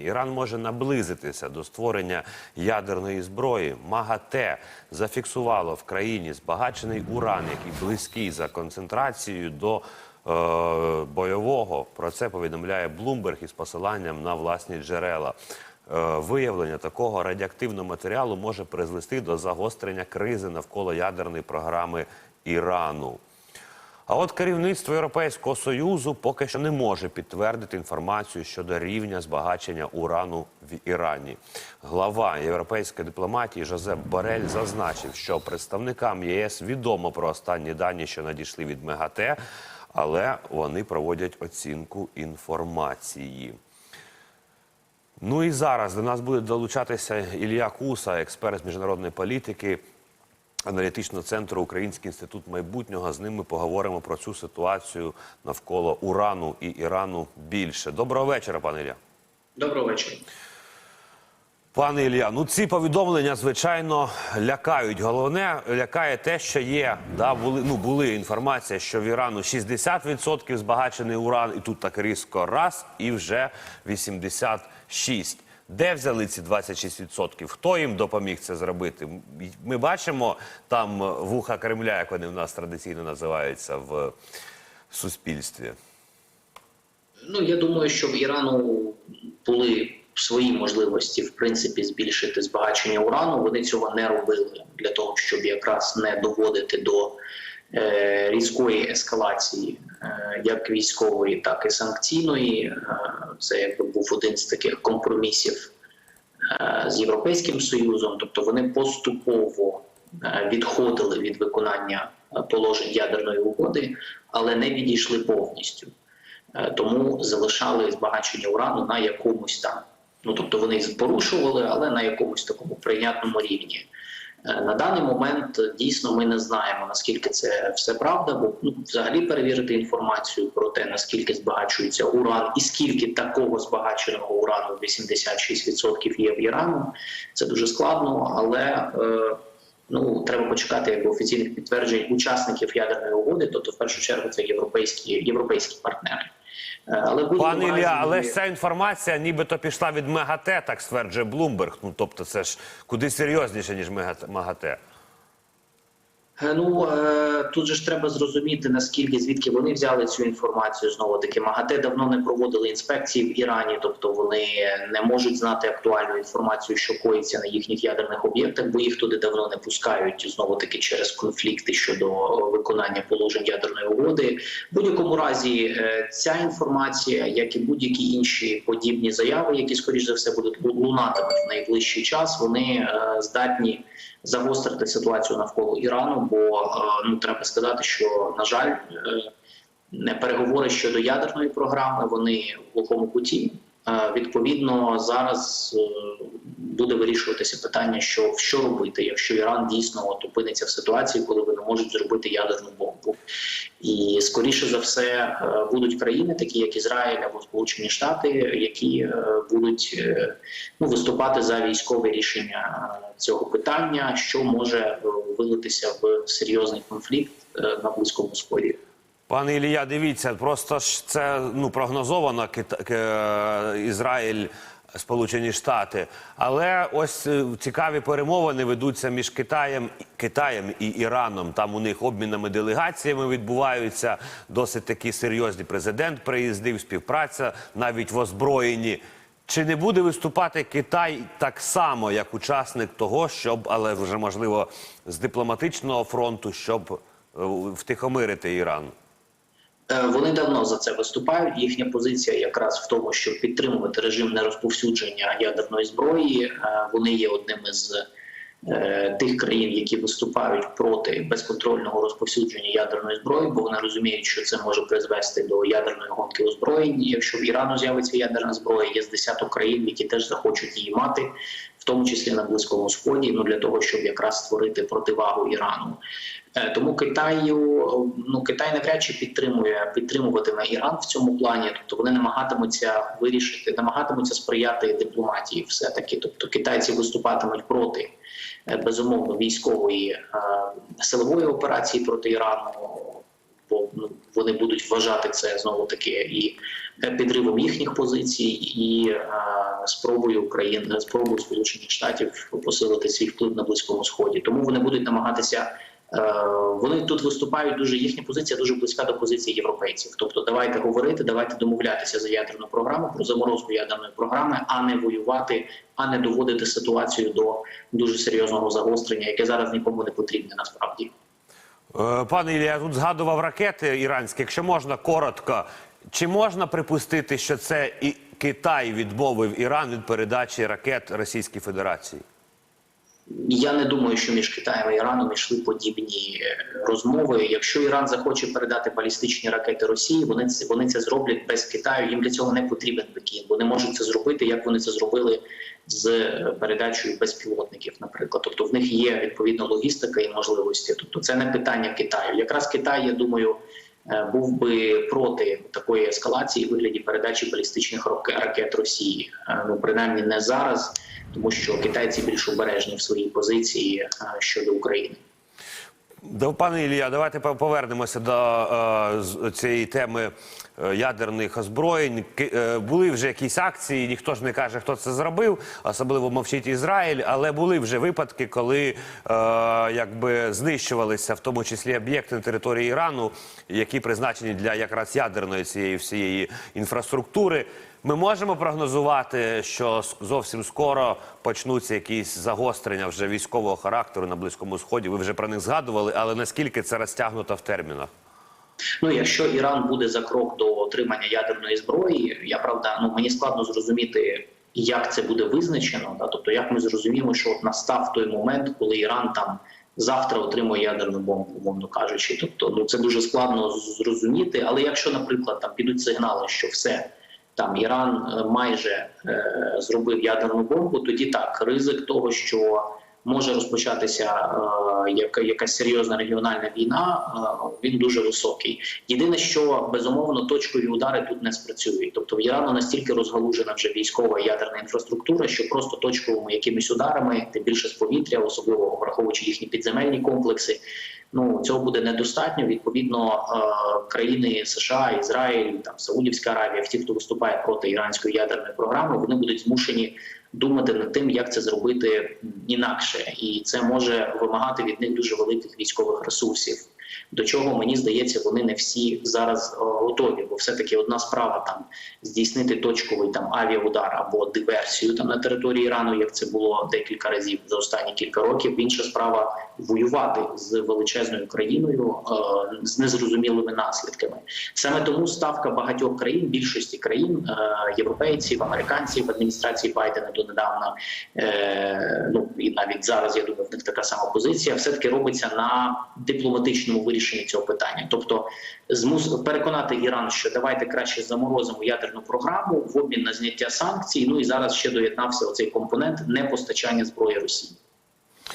Іран може наблизитися до створення ядерної зброї. МАГАТЕ зафіксувало в країні збагачений уран, який близький за концентрацією до е, бойового. Про це повідомляє Блумберг із посиланням на власні джерела. Е, виявлення такого радіоактивного матеріалу може призвести до загострення кризи навколо ядерної програми Ірану. А от керівництво Європейського союзу поки що не може підтвердити інформацію щодо рівня збагачення урану в Ірані. Глава європейської дипломатії Жозеп Борель зазначив, що представникам ЄС відомо про останні дані, що надійшли від МЕГАТЕ, але вони проводять оцінку інформації. Ну і зараз до нас буде долучатися Ілля Куса, експерт з міжнародної політики аналітичного центру Український інститут майбутнього. З ним ми поговоримо про цю ситуацію навколо Урану і Ірану більше. Доброго вечора, пане Ілля. Доброго вечора. Пане Ілля, ну ці повідомлення, звичайно, лякають. Головне, лякає те, що є. Да, були, ну, були інформація, що в Ірану 60% збагачений уран, і тут так різко раз, і вже 86%. Де взяли ці 26%? Хто їм допоміг це зробити? Ми бачимо там вуха Кремля, як вони в нас традиційно називаються в суспільстві. Ну я думаю, що в Ірану були свої можливості в принципі збільшити збагачення урану. Вони цього не робили для того, щоб якраз не доводити до е, різкої ескалації, е, як військової, так і санкційної. Е, це якби був один з таких компромісів е, з Європейським Союзом. Тобто вони поступово е, відходили від виконання е, положень ядерної угоди, але не відійшли повністю. Е, тому залишали збагачення урану на якомусь там. Ну тобто вони порушували, але на якомусь такому прийнятному рівні. Е, На даний момент е, дійсно ми не знаємо наскільки це все правда, бо ну, взагалі перевірити інформацію про те, наскільки збагачується уран і скільки такого збагаченого урану 86% є в Ірану. Це дуже складно, але е, ну треба почекати якби офіційних підтверджень учасників ядерної угоди, тобто в першу чергу це європейські європейські партнери. Е, Але Пане Ілля, але ж ця інформація нібито пішла від МЕГАТЕ, так стверджує Блумберг. Ну тобто, це ж куди серйозніше, ніж. МАГАТЕ. Е, Ну е, тут же ж треба зрозуміти наскільки звідки вони взяли цю інформацію. Знову таки МАГАТЕ давно не проводили інспекції в Ірані, тобто вони не можуть знати актуальну інформацію, що коїться на їхніх ядерних об'єктах, бо їх туди давно не пускають. Знову таки через конфлікти щодо виконання положень ядерної угоди. В будь-якому разі е, ця інформація, як і будь-які інші подібні заяви, які скоріш за все будуть лунатимуть в найближчий час, вони здатні загострити ситуацію навколо Ірану, бо е, ну треба сказати, що на жаль, е, переговори щодо ядерної програми вони в глухому куті. Е, Відповідно, зараз буде вирішуватися питання, що що робити, якщо Іран дійсно опиниться в ситуації, коли вони можуть зробити ядерну бомбу. І скоріше за все е, будуть країни, такі як Ізраїль або Сполучені Штати, які е, будуть е, ну, виступати за військове рішення цього питання, що може вилитися в серйозний конфлікт на близькому сході. Пане Ілія, дивіться, просто ж це ну прогнозовано Кита... Ізраїль. Сполучені Штати, але ось е, цікаві перемовини ведуться між Китаєм, Китаєм і Іраном. Там у них обмінами делегаціями відбуваються досить такі серйозні. Президент приїздив, співпраця навіть в озброєнні. Чи не буде виступати Китай так само, як учасник того, щоб, але вже можливо з дипломатичного фронту, щоб е, втихомирити Іран? Е, Вони давно за це виступають. Їхня позиція якраз в тому, щоб підтримувати режим нерозповсюдження ядерної зброї. Е, Вони є одним із е, тих країн, які виступають проти безконтрольного розповсюдження ядерної зброї, бо вони розуміють, що це може призвести до ядерної гонки озброєнь. Якщо в Ірану з'явиться ядерна зброя, є з десяток країн, які теж захочуть її мати, в тому числі на близькому сході, ну для того, щоб якраз створити противагу Ірану. Е, Тому Китаю ну Китай навряд чи підтримує підтримуватиме Іран в цьому плані, тобто вони намагатимуться вирішити, намагатимуться сприяти дипломатії, все таки. Тобто китайці виступатимуть проти е, безумовно військової е, силової операції проти Ірану. Бо ну вони будуть вважати це знову таки і підривом їхніх позицій, і спробою України, спробою Сполучених Штатів посилити свій вплив на близькому сході. Тому вони будуть намагатися. е, Вони тут виступають дуже їхня позиція дуже близька до позиції європейців. Тобто, давайте говорити, давайте домовлятися за ядерну програму про заморозку ядерної програми, а не воювати, а не доводити ситуацію до дуже серйозного загострення, яке зараз нікому не потрібне насправді. Е, Пане Ілля, я тут згадував ракети іранські. Якщо можна коротко, чи можна припустити, що це і Китай відмовив Іран від передачі ракет Російській Федерації? Я не думаю, що між Китаєм і Іраном йшли подібні е, розмови. Якщо Іран захоче передати балістичні ракети Росії, вони це вони це зроблять без Китаю. Їм для цього не потрібен Пекін. Вони можуть це зробити, як вони це зробили з е, передачею безпілотників, наприклад. Тобто в них є відповідна логістика і можливості. Тобто, це не питання Китаю. Якраз Китай, я думаю. е, Був би проти такої ескалації у вигляді передачі балістичних рак- ракет Росії. Ну принаймні не зараз, тому що китайці більш обережні в своїй позиції е, щодо України. Пане Ілія, давайте повернемося до е, цієї теми ядерних озброєнь. Е, були вже якісь акції, ніхто ж не каже, хто це зробив, особливо мовчить Ізраїль, але були вже випадки, коли е, якби знищувалися, в тому числі об'єкти на території Ірану, які призначені для якраз ядерної цієї всієї інфраструктури. Ми можемо прогнозувати, що зовсім скоро почнуться якісь загострення вже військового характеру на близькому сході. Ви вже про них згадували, але наскільки це розтягнуто в термінах? Ну, якщо Іран буде за крок до отримання ядерної зброї, я правда, ну мені складно зрозуміти, як це буде визначено. Да? Тобто, як ми зрозуміємо, що от настав той момент, коли Іран там завтра отримує ядерну бомбу, умовно кажучи. Тобто, ну це дуже складно зрозуміти. Але якщо, наприклад, там підуть сигнали, що все. Там Іран е, майже е, зробив ядерну бомбу, тоді так ризик того, що може розпочатися е, яка, якась серйозна регіональна війна, е, він дуже високий. Єдине, що безумовно точкові удари тут не спрацюють. Тобто в Ірану настільки розгалужена вже військова ядерна інфраструктура, що просто точковими якимись ударами, тим більше з повітря, особливо враховуючи їхні підземельні комплекси. Ну цього буде недостатньо. Відповідно, е, країни США, Ізраїль, там Саудівська Аравія, ті, хто виступає проти іранської ядерної програми, вони будуть змушені думати над тим, як це зробити інакше, і це може вимагати від них дуже великих військових ресурсів. До чого мені здається, вони не всі зараз е, готові, бо все таки одна справа там здійснити точковий там авіаудар або диверсію там на території Ірану, як це було декілька разів за останні кілька років. Інша справа воювати з величезною країною е, з незрозумілими наслідками. Саме тому ставка багатьох країн, більшості країн, е, європейців, американців, адміністрації Байдена донедавна, ну і навіть зараз я думаю, в них така сама позиція, все таки робиться на дипломатичному вирішенні цього питання. Тобто, змус переконати Іран, що давайте краще заморозимо ядерну програму в обмін на зняття санкцій. Ну і зараз ще доєднався оцей компонент непостачання зброї Росії.